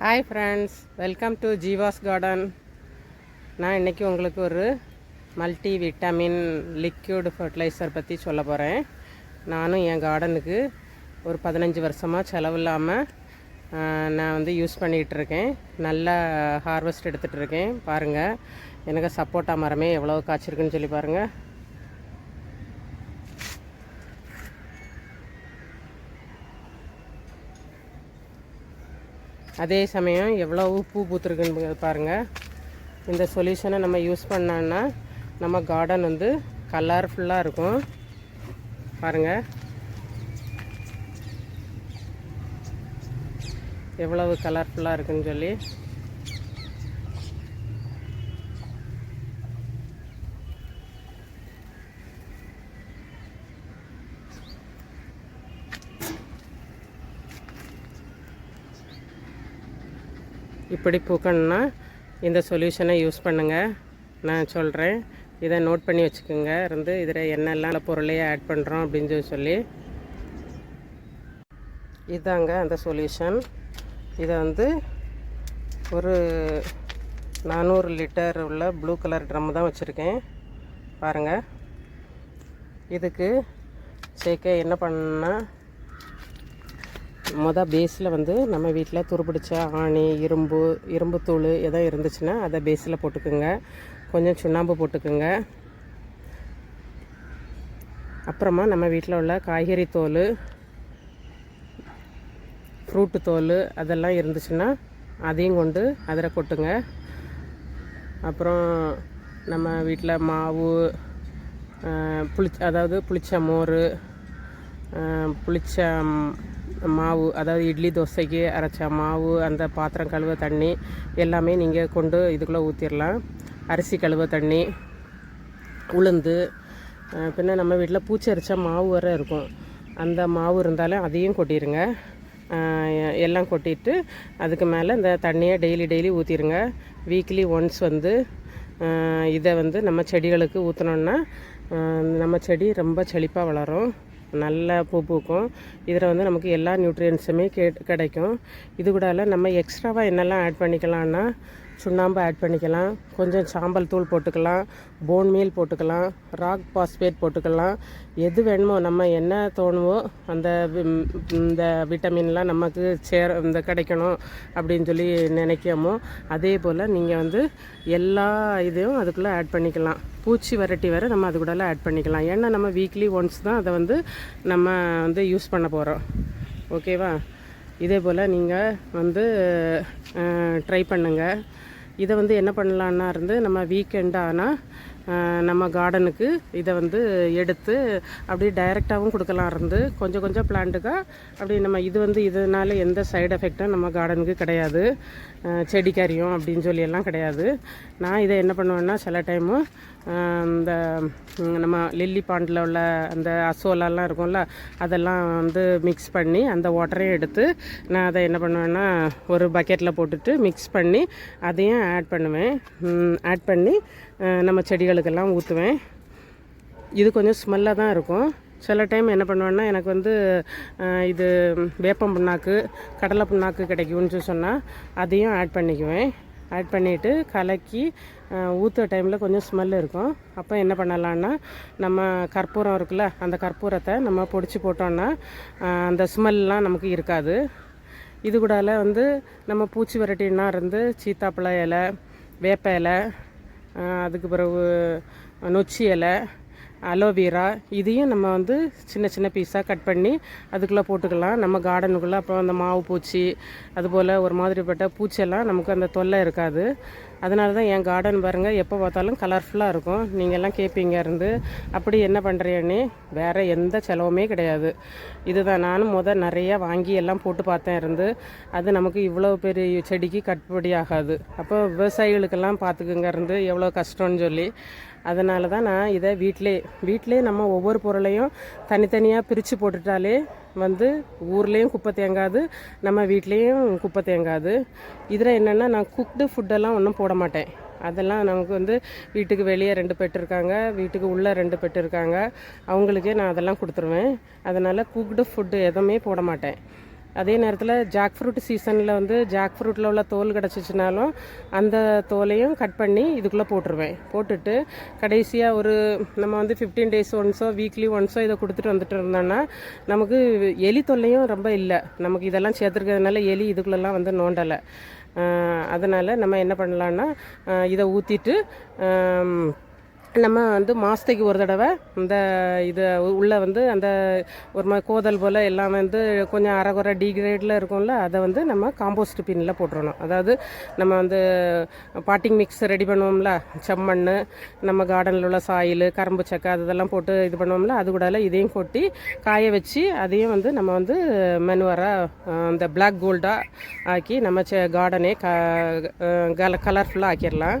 Hi friends welcome to Jeeva's garden நான் இன்றைக்கி உங்களுக்கு ஒரு மல்டி விட்டமின் லிக்யூட் ஃபர்டிலைசர் பற்றி சொல்ல போகிறேன் நானும் என் கார்டனுக்கு ஒரு பதினஞ்சு வருஷமாக செலவில்லாமல் நான் வந்து யூஸ் பண்ணிக்கிட்டு இருக்கேன். நல்ல ஹார்வெஸ்ட் எடுத்துகிட்டு இருக்கேன். பாருங்கள் எனக்கு சப்போட்டா மரமே எவ்வளோ காய்ச்சிருக்குன்னு சொல்லி பாருங்கள் அதே சமயம் எவ்வளோ பூ பூத்துருக்குன்னு பாருங்கள் இந்த சொல்யூஷனை நம்ம யூஸ் பண்ணோன்னா நம்ம கார்டன் வந்து கலர்ஃபுல்லாக இருக்கும். பாருங்கள் எவ்வளவு கலர்ஃபுல்லாக இருக்குன்னு சொல்லி. இப்படி பூக்கணும்னா இந்த சொல்யூஷனை யூஸ் பண்ணுங்கள் நான் சொல்கிறேன் இதை நோட் பண்ணி வச்சுக்கோங்க. இருந்து இதில் என்னெல்லாம் பொருளையே ஆட் பண்ணுறோம் அப்படின்னு சொல்லி இதாங்க அந்த சொல்யூஷன் இதை வந்து ஒரு நானூறு லிட்டர் உள்ள ப்ளூ கலர் ட்ரம் தான் வச்சுருக்கேன். பாருங்கள் இதுக்கு சேர்க்க என்ன பண்ணால் மொதல் பேஸில் வந்து நம்ம வீட்டில் துருப்பிடிச்ச ஆணி இரும்பு இரும்பு தூள் எதோ இருந்துச்சுன்னா அதை பேஸில் போட்டுக்குங்க. கொஞ்சம் சுண்ணாம்பு போட்டுக்குங்க. அப்புறமா நம்ம வீட்டில் உள்ள காய்கறி தோல் ஃப்ரூட்டு தோல் அதெல்லாம் இருந்துச்சுன்னா அதையும் கொண்டு அதில் கொட்டுங்க. அப்புறம் நம்ம வீட்டில் மாவு புளி அதாவது புளிச்ச மோர் புளிச்ச மாவு அதாவது இட்லி தோசைக்கு அரைச்ச மாவு அந்த பாத்திரம் கழுவ தண்ணி எல்லாமே நீங்கள் கொண்டு இதுக்குள்ளே ஊற்றிடலாம் அரிசி கழுவ தண்ணி உளுந்து பின்ன நம்ம வீட்டில் பூச்சி அரைச்சா மாவு வர இருக்கும். அந்த மாவு இருந்தாலும் அதையும் கொட்டிடுங்க எல்லாம் கொட்டிட்டு அதுக்கு மேலே இந்த தண்ணியை டெய்லி டெய்லி ஊற்றிடுங்க வீக்லி ஒன்ஸ் வந்து இதை வந்து நம்ம செடிகளுக்கு ஊற்றினோன்னா நம்ம செடி ரொம்ப செழிப்பாக வளரும். நல்ல பூ பூக்கும். இதில் வந்து நமக்கு எல்லா நியூட்ரியன்ஸுமே கே கிடைக்கும். இது கூடால நம்ம எக்ஸ்ட்ராவாக என்னெல்லாம் ஆட் பண்ணிக்கலாம்னா சுண்ணாம்பு ஆட் பண்ணிக்கலாம். கொஞ்சம் சாம்பல் தூள் போட்டுக்கலாம். போன் மீல் போட்டுக்கலாம். ராக் பாஸ்பேட் போட்டுக்கலாம். எது வேணுமோ நம்ம என்ன தோணுவோ அந்த இந்த விட்டமின்லாம் நமக்கு சேர இந்த கிடைக்கணும் அப்படின்னு சொல்லி நினைக்காமோ அதே போல் நீங்கள் வந்து எல்லா இதையும் அதுக்குள்ளே ஆட் பண்ணிக்கலாம். பூச்சி வரட்டி வர நம்ம அது கூடலாம் ஆட் பண்ணிக்கலாம். ஏன்னா நம்ம வீக்லி ஒன்ஸ் தான் அதை வந்து நம்ம வந்து யூஸ் பண்ண போகிறோம் ஓகேவா இதே போல் நீங்கள் வந்து ட்ரை பண்ணுங்கள் இதை வந்து என்ன பண்ணலான்னா இருந்து நம்ம வீக்கெண்டானால் நம்ம கார்டனுக்கு இதை வந்து எடுத்து அப்படியே டைரெக்டாகவும் கொடுக்கலாம் இருந்து கொஞ்சம் கொஞ்சம் பிளான்ட்டுக்காக அப்படி நம்ம இது வந்து இதனால் எந்த சைடு எஃபெக்டும் நம்ம கார்டனுக்கு கிடையாது. செடி கறியும் அப்படின்னு சொல்லி எல்லாம் கிடையாது. நான் இதை என்ன பண்ணுவேன்னா சில டைமு இந்த நம்ம லில்லி பாண்டில் உள்ள அந்த அசோலாலாம் இருக்கும்ல அதெல்லாம் வந்து மிக்ஸ் பண்ணி அந்த வாட்டரையும் எடுத்து நான் அதை என்ன பண்ணுவேன்னா ஒரு பக்கெட்டில் போட்டுட்டு மிக்ஸ் பண்ணி அதையும் ஆட் பண்ணுவேன். ஆட் பண்ணி நம்ம செடிகளுக்கெல்லாம் ஊற்றுவேன். இது கொஞ்சம் ஸ்மெல்லாக தான் இருக்கும். சில டைம் என்ன பண்ணுவேன்னா எனக்கு வந்து இது வேப்பம் புண்ணாக்கு கடலை புண்ணாக்கு கிடைக்கும்னு சொன்னால் அதையும் ஆட் பண்ணிக்குவேன். ஆட் பண்ணிவிட்டு கலக்கி ஊற்றுற டைமில் கொஞ்சம் ஸ்மெல் இருக்கும். அப்போ என்ன பண்ணலான்னா நம்ம கற்பூரம் இருக்குல்ல அந்த கற்பூரத்தை நம்ம பொடிச்சு போட்டோன்னா அந்த ஸ்மெல்லாம் நமக்கு இருக்காது. இது கூடால வந்து நம்ம பூச்சி விரட்டினா இருந்து சீத்தாப்பழ இலை வேப்ப இலை அதுக்கு பிறகு நொச்சி இலை அலோவேரா இதையும் நம்ம வந்து சின்ன சின்ன பீஸாக கட் பண்ணி அதுக்குள்ளே போட்டுக்கலாம். நம்ம கார்டனுக்குள்ளே அப்புறம் அந்த மாவு பூச்சி அதுபோல் ஒரு மாதிரிப்பட்ட பூச்சியெல்லாம் நமக்கு அந்த தொல்லை இருக்காது. அதனால தான் என் கார்டன் பாருங்கள் எப்போ பார்த்தாலும் கலர்ஃபுல்லாக இருக்கும். நீங்கள்லாம் கேட்பீங்க இருந்து அப்படி என்ன பண்ணுறேன்னு வேறு எந்த செலவுமே கிடையாது. இதுதான் நானும் முதல் நிறையா வாங்கி எல்லாம் போட்டு பார்த்தேன் இருந்து அது நமக்கு இவ்வளோ பெரிய செடிக்கு கட்டுப்படி ஆகாது. அப்போ விவசாயிகளுக்கெல்லாம் பார்த்துக்குங்க இருந்து எவ்வளோ கஷ்டம்னு சொல்லி. அதனால தான் நான் இதை வீட்டிலே வீட்டிலே நம்ம ஒவ்வொரு பொருளையும் தனித்தனியாக பிரித்து போட்டுட்டாலே வந்து ஊர்லேயும் குப்பை தேங்காது நம்ம வீட்லேயும் குப்பை தேங்காது. இதில் என்னென்னா நான் குக்டு ஃபுட்டெல்லாம் ஒன்றும் போட போட மாட்டேன் அதெல்லாம் நமக்கு வந்து வீட்டுக்கு வெளியே ரெண்டு பெட்டு இருக்காங்க வீட்டுக்கு உள்ளே ரெண்டு பெட்டு இருக்காங்க. அவங்களுக்கே நான் அதெல்லாம் கொடுத்துருவேன். அதனால் குக்டு ஃபுட்டு எதுவுமே போட மாட்டேன் அதே நேரத்தில் ஜாக் ஃப்ரூட் சீசனில் வந்து ஜாக் ஃப்ரூட்டில் உள்ள தோல் கிடச்சிச்சினாலும் அந்த தோலையும் கட் பண்ணி இதுக்குள்ளே போட்டுருவேன். போட்டுட்டு கடைசியாக ஒரு நம்ம வந்து ஃபிஃப்டீன் டேஸ் ஒன்ஸோ வீக்லி ஒன்ஸோ இதை கொடுத்துட்டு வந்துட்டு இருந்தோம்னா நமக்கு எலி தொல்லையும் ரொம்ப இல்லை. நமக்கு இதெல்லாம் சேர்த்துருக்கிறதுனால எலி இதுக்குள்ளெல்லாம் வந்து நோண்டலை. அதனால் நம்ம என்ன பண்ணலான்னா இதை ஊற்றிட்டு நம்ம வந்து மாதத்துக்கு ஒரு தடவை இந்த இது உள்ளே வந்து அந்த ஒரு மாதிரி கோதல் போல் எல்லாம் வந்து கொஞ்சம் அரைகுறை டிகிரேடில் இருக்கும்ல அதை வந்து நம்ம காம்போஸ்ட் பின்னில் போட்டுறணும். அதாவது நம்ம வந்து பாட்டிங் மிக்ஸ் ரெடி பண்ணுவோம்ல செம்மண் நம்ம கார்டனில் உள்ள சாயில் கரும்பு சக்கை அதெல்லாம் போட்டு இது பண்ணுவோம்ல அது கூட இதையும் கொட்டி காய வச்சு அதையும் வந்து நம்ம வந்து மெனுவராக அந்த பிளாக் கோல்டாக ஆக்கி நம்ம கார்டனே க கல கலர்ஃபுல்லாக ஆக்கிடலாம்.